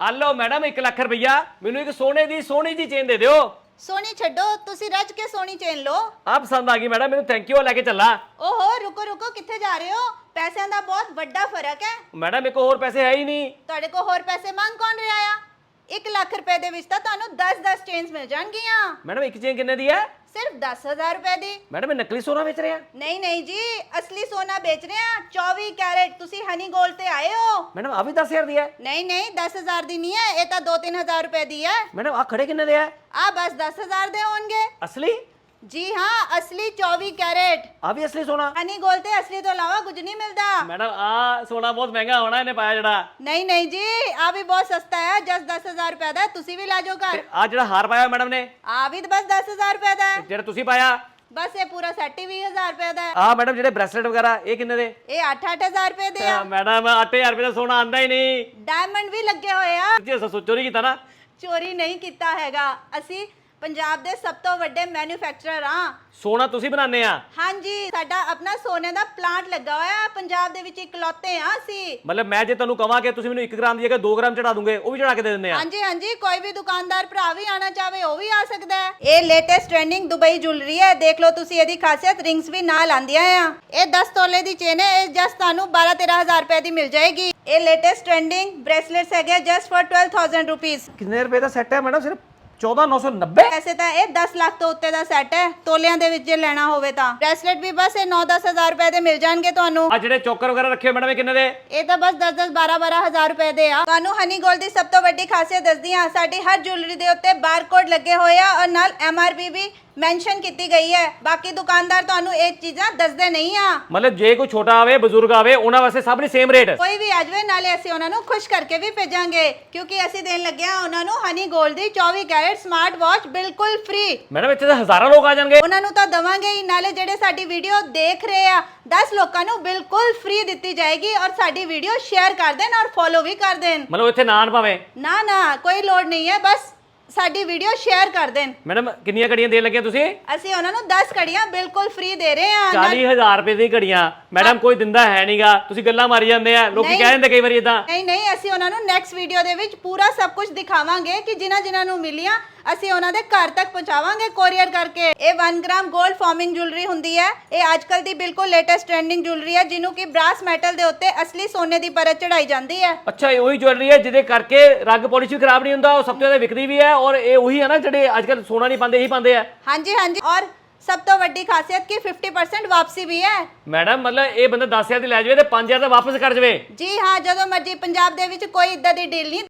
ਆ ਲਓ ਮੈਡਮ 1 ਲੱਖ ਰੁਪਈਆ। ਮੈਨੂੰ ਇੱਕ ਸੋਨੇ ਦੀ ਸੋਹਣੀ ਜੀ ਚੇਨ ਦੇ ਦਿਓ। ਸੋਨੀ ਛੱਡੋ ਤੁਸੀਂ ਰੱਜ ਕੇ ਸੋਨੀ ਚੇਨ ਲਓ। ਆ ਪਸੰਦ ਆ ਗਈ ਮੈਡਮ ਮੈਨੂੰ ਥੈਂਕ ਯੂ ਲੈ ਕੇ ਚੱਲਾ। ਓਹੋ ਰੁਕੋ ਰੁਕੋ ਕਿੱਥੇ ਜਾ ਰਹੇ ਹੋ? ਪੈਸਿਆਂ ਦਾ ਬਹੁਤ ਵੱਡਾ ਫ਼ਰਕ ਹੈ। ਮੈਡਮ ਇੱਕ ਹੋਰ ਪੈਸੇ ਹੈ ਹੀ ਨਹੀਂ। ਤੁਹਾਡੇ ਕੋਲ ਹੋਰ ਪੈਸੇ ਮੰਗ ਕੌਣ ਰਿਹਾ ਆ? 1 ਲੱਖ ਰੁਪਏ ਦੇ ਵਿੱਚ ਤਾਂ ਤੁਹਾਨੂੰ 10-10 ਚੇਨਸ ਮਿਲ ਜਾਣਗੀਆਂ। ਮੈਡਮ ਇੱਕ ਚੇਨ ਕਿੰਨੇ ਦੀ ਹੈ? ਸਿਰਫ 10000 ਰੁਪਏ ਦੀ। ਮੈਡਮ ਇਹ ਨਕਲੀ ਸੋਨਾ ਵੇਚ ਰਿਹਾ? ਨਹੀਂ ਨਹੀਂ ਜੀ ਅਸਲੀ ਸੋਨਾ ਵੇਚ ਰਹੇ। ਆ 24 ਕੈਰੇਟ ਤੁਸੀਂ ਹਨੀ ਗੋਲਡ ਤੇ ਆਏ ਹੋ? ਮੈਡਮ ਆ ਵੀ 10000 ਦੀ ਹੈ? ਨਹੀਂ ਨਹੀਂ 10000 ਦੀ ਨਹੀਂ ਹੈ ਇਹ ਤਾਂ 2-3000 ਰੁਪਏ ਦੀ ਹੈ। ਮੈਡਮ ਆ ਖੜੇ ਕਿੰਨੇ ਦੇ ਹੈ? ਆ ਬਸ 10000 ਦੇ ਹੋਣਗੇ। ਅਸਲੀ? ਜੀ ਹਾਂ ਅਸਲੀ 24 ਕੈਰੇਟ। ਆ ਵੀ ਅਸਲੀ ਸੋਨਾ? ਹਨੀ ਗੋਲਡ ਤੇ ਅਸਲੀ ਤੋਂ ਇਲਾਵਾ ਕੁਝ ਨਹੀਂ ਮਿਲਦਾ। ਮੈਡਮ ਆ ਸੋਨਾ ਬਹੁਤ ਮਹਿੰਗਾ ਹੋਣਾ ਇਹਨੇ ਪਾਇਆ ਜਿਹੜਾ। ਨਹੀਂ ਨਹੀਂ ਜੀ ਆ ਵੀ ਬਹੁਤ ਸਸਤਾ ਹੈ ਜਸ 10000 ਰੁਪਏ ਦਾ ਹੈ, ਤੁਸੀਂ ਵੀ ਲੈ ਜਾਓ ਘਰ। ਆ ਜਿਹੜਾ ਹਾਰ ਪਾਇਆ ਮੈਡਮ ਨੇ ਆ ਵੀ ਬਸ 10000 ਰੁਪਏ ਦਾ ਹੈ। ਜਿਹੜਾ ਤੁਸੀਂ ਪਾਇਆ ਬਸ ਇਹ ਪੂਰਾ ਸੈੱਟ ਹੀ 20000 ਰੁਪਏ ਦਾ ਹੈ। ਆ ਮੈਡਮ ਜਿਹੜੇ ਬ੍ਰੈਸਲੇਟ ਵਗੈਰਾ ਇਹ ਕਿੰਨੇ ਦੇ? ਇਹ 8-8000 ਰੁਪਏ ਦੇ ਆ। ਮੈਡਮ 8000 ਰੁਪਏ ਦਾ ਸੋਨਾ ਆਂਦਾ ਹੀ ਨਹੀਂ। ਡਾਇਮੰਡ ਵੀ ਲੱਗੇ ਹੋਏ ਆ। ਜੀ ਸੋਚੋ ਨਹੀਂ ਕੀਤਾ ਨਾ। ਚੋਰੀ ਨਹੀਂ ਕੀਤਾ ਹੈਗਾ। ਅਸੀਂ ਪੰਜਾਬ ਦੇ ਸਭ ਤੋਂ ਵੱਡੇ ਮੈਨੂਫੈਕਚਰਰ ਹਾਂ। ਸੋਨਾ ਤੁਸੀਂ ਬਣਾਉਂਦੇ ਆ? ਹਾਂਜੀ ਸਾਡਾ ਆਪਣਾ ਸੋਨੇ ਦਾ ਪਲਾਂਟ ਲੱਗਾ ਹੋਇਆ ਹੈ। ਪੰਜਾਬ ਦੇ ਵਿੱਚ ਇਕਲੌਤੇ ਆ ਅਸੀਂ। ਮਤਲਬ ਮੈਂ ਜੇ ਤੁਹਾਨੂੰ ਕਹਾਂ ਕਿ ਤੁਸੀਂ ਮੈਨੂੰ 1 ਗ੍ਰਾਮ ਦੀ ਜਗ੍ਹਾ 2 ਗ੍ਰਾਮ ਚੜਾ ਦੂੰਗੇ ਉਹ ਵੀ ਚੜਾ ਕੇ ਦੇ ਦਿੰਦੇ ਆ? ਹਾਂਜੀ ਹਾਂਜੀ ਕੋਈ ਵੀ ਦੁਕਾਨਦਾਰ ਭਰਾ ਵੀ ਆਣਾ ਚਾਹਵੇ ਉਹ ਵੀ ਆ ਸਕਦਾ ਹੈ। ਇਹ ਲੇਟੈਸਟ ਟ੍ਰੈਂਡਿੰਗ ਦੁਬਈ ਜੁਐਲਰੀ ਹੈ। ਦੇਖ ਲਓ ਤੁਸੀਂ ਇਹਦੀ ਖਾਸੀਅਤ ਰਿੰਗਸ ਵੀ ਨਾਲ ਆਂਦੀਆਂ ਆ। ਇਹ 10 ਤੋਲੇ ਦੀ ਚੇਨ ਹੈ। ਇਹ ਜਸਟ ਤੁਹਾਨੂੰ 12 13000 ਰੁਪਏ ਦੀ ਮਿਲ ਜਾਏਗੀ। ਇਹ ਲੇਟੈਸਟ ਟ੍ਰੈਂਡਿੰਗ ਬ੍ਰੇਸਲੇਟਸ ਹੈਗੇ ਜਸਟ ਫॉर 12000 ਰੁਪੀਸ ਕਿੰਨੇ ਰੁਪਏ ਦਾ ਸੈੱਟ ਹੈ ਮੈਡਮ? ਸਿਰਫ 14990 ਵੈਸੇ ਤਾਂ ਇਹ 10 ਲੱਖ ਤੋਂ ਉੱਤੇ ਦਾ ਸੈੱਟ ਹੈ। ਤੋਲਿਆਂ ਦੇ ਵਿੱਚ ਜੇ ਲੈਣਾ ਹੋਵੇ ਤਾਂ। ਬ੍ਰੇਸਲੇਟ ਵੀ ਬਸ ਇਹ 9-10000 ਰੁਪਏ ਦੇ ਮਿਲ ਜਾਣਗੇ ਤੁਹਾਨੂੰ। ਆ ਜਿਹੜੇ ਚੋਕਰ ਵਗੈਰਾ ਰੱਖੇ ਹੋਏ ਮੈਡਮ ਇਹ ਕਿੰਨੇ ਦੇ? ਇਹ ਤਾਂ ਬਸ 10-10 12-12000 ਰੁਪਏ ਦੇ ਆ। ਤੁਹਾਨੂੰ ਹਨੀ ਗੋਲਡ ਦੀ ਸਭ ਤੋਂ ਵੱਡੀ ਖਾਸੀਅਤ ਦੱਸਦੀ ਹਾਂ ਸਾਡੀ ਹਰ ਜੁਐਲਰੀ ਦੇ ਉੱਤੇ ਬਾਰਕੋਡ ਲੱਗੇ ਹੋਏ ਆ ਔਰ ਨਾਲ ਐਮਆਰਪੀ ਵੀ ਮੈਂਸ਼ਨ ਕੀਤੀ ਗਈ ਹੈ। ਬਾਕੀ ਦੁਕਾਨਦਾਰ ਤੁਹਾਨੂੰ ਇਹ ਚੀਜ਼ਾਂ ਦੱਸਦੇ ਨਹੀਂ ਆ। ਮਤਲਬ ਜੇ ਕੋਈ ਛੋਟਾ ਆਵੇ ਬਜ਼ੁਰਗ ਆਵੇ ਉਹਨਾਂ ਵਾਸਤੇ ਸਭ ਨੇ ਸੇਮ ਰੇਟ ਕੋਈ ਵੀ ਆ ਜਾਵੇ ਨਾਲੇ ਅਸੀਂ ਉਹਨਾਂ ਨੂੰ ਖੁਸ਼ ਕਰਕੇ ਵੀ ਭੇਜਾਂਗੇ। ਕਿਉਂਕਿ ਅਸੀਂ ਦੇਣ ਲੱਗੇ ਆ ਉਹਨਾਂ ਨੂੰ ਹਨੀ ਗੋਲਡ ਦੀ 24 ਕੈਰਟ ਸਮਾਰਟ ਵਾਚ ਬਿਲਕੁਲ ਫ੍ਰੀ ਮੈਡਮ ਇੱਥੇ ਤਾਂ ਹਜ਼ਾਰਾਂ ਲੋਕ ਆ ਜਾਣਗੇ। ਉਹਨਾਂ ਨੂੰ ਤਾਂ ਦਵਾਂਗੇ ਹੀ ਨਾਲੇ ਜਿਹੜੇ ਸਾਡੀ ਵੀਡੀਓ ਦੇਖ ਰਹੇ ਆ 10 ਲੋਕਾਂ ਨੂੰ ਬਿਲਕੁਲ ਫ੍ਰੀ ਦਿੱਤੀ ਜਾਏਗੀ ਔਰ ਸਾਡੀ ਵੀਡੀਓ ਸ਼ੇਅਰ ਕਰ ਦੇਣ ਔਰ ਫੋਲੋ ਵੀ ਕਰ ਦੇਣ। ਮਤਲਬ ਇੱਥੇ ਨਾਨ ਭਾਵੇਂ। ਨਾ ਨਾ ਕੋਈ ਲੋੜ ਨਹੀਂ ਹੈ ਬਸ ਸਾਡੀ ਵੀਡੀਓ ਸ਼ੇਅਰ ਕਰ ਦੇਣ। ਮੈਡਮ ਕਿੰਨੀਆਂ ਘੜੀਆਂ ਦੇਣ ਲੱਗੇ ਤੁਸੀਂ? ਅਸੀਂ ਉਹਨਾਂ ਨੂੰ 10 ਕੜੀਆਂ ਬਿਲਕੁਲ ਫ੍ਰੀ ਦੇ ਰਹੇ ਹਾਂ ਨਾਲ- 40000 ਰੁਪਏ ਦੀ ਘੜੀਆਂ। ਮੈਡਮ ਕੋਈ ਦਿੰਦਾ ਹੈ ਨਹੀਂਗਾ। ਤੁਸੀਂ ਗੱਲਾਂ ਮਾਰੀ ਜਾਂਦੇ ਆ। ਲੋਕੀ ਨਹੀਂ। ਕਹਿ ਦਿੰਦੇ ਕਈ ਵਾਰੀ ਇਦਾਂ ਨਹੀਂ ਨਹੀਂ ਅਸੀਂ ਉਹਨਾਂ ਨੂੰ ਨੈਕਸਟ ਵੀਡੀਓ ਦੇ ਵਿੱਚ ਪੂਰਾ ਸਭ ਕੁਝ ਦਿਖਾਵਾਂਗੇ ਕਿ ਜਿਨ੍ਹਾਂ ਜਿਨ੍ਹਾਂ ਨੂੰ ਮਿਲੀਆਂ ਅਸੀਂ ਉਹਨਾਂ ਦੇ ਘਰ ਤੱਕ ਪਹੁੰਚਾਵਾਂਗੇ ਕੋਰੀਅਰ ਕਰਕੇ। ਇਹ 1 ਗ੍ਰਾਮ 골ਡ ਫਾਰਮਿੰਗ ਜੁਐਲਰੀ ਹੁੰਦੀ ਹੈ। ਇਹ ਅੱਜਕੱਲ ਦੀ ਬਿਲਕੁਲ ਲੇਟੈਸਟ ਟ੍ਰੈਂਡਿੰਗ ਜੁਐਲਰੀ ਹੈ ਜਿਹਨੂੰ ਕਿ ਬ੍ਰਾਸ ਮੈਟਲ ਦੇ ਉੱਤੇ ਅਸਲੀ ਸੋਨੇ ਦੀ ਪਰਤ ਚੜਾਈ ਜਾਂਦੀ ਹੈ। ਅੱਛਾ ਇਹ ਉਹੀ ਜੁਐਲਰੀ ਹੈ ਜਿਹਦੇ ਕਰਕੇ ਰੰਗ ਪਾਲਿਸ਼ ਵੀ ਖਰਾਬ ਨਹੀਂ ਹੁੰਦਾ ਉਹ ਸਭ ਤੋਂ ਜ਼ਿਆਦਾ ਵਿਕਦੀ ਵੀ ਹੈ ਔਰ ਇਹ ਉਹੀ ਹੈ ਨਾ ਜਿਹੜੇ ਅੱਜਕੱਲ ਸੋਨਾ ਨਹੀਂ ਪਾਉਂਦੇ ਇਹੀ ਪਾਉਂਦੇ ਆ ਹਾਂਜੀ ਹਾਂਜੀ। ਔਰ ਸਭ ਤੋਂ ਵੱਡੀ ਖਾਸੀਅਤ ਕਿ 50% ਵਾਪਸੀ ਵੀ ਹੈ। ਮੈਡਮ ਮਤਲਬ ਇਹ ਬੰਦਾ 10000 ਦੀ ਲੈ ਜਾਵੇ ਤੇ 5000 ਦਾ ਵਾਪਸ ਕਰ ਜਾਵੇ। ਜੀ ਹਾਂ ਜਦੋਂ ਮਰਜ਼ੀ ਪੰਜਾਬ ਦੇ ਵਿੱਚ ਕੋਈ ਇਦਾਂ ਦੀ ਡੀਲ ਨਹੀਂ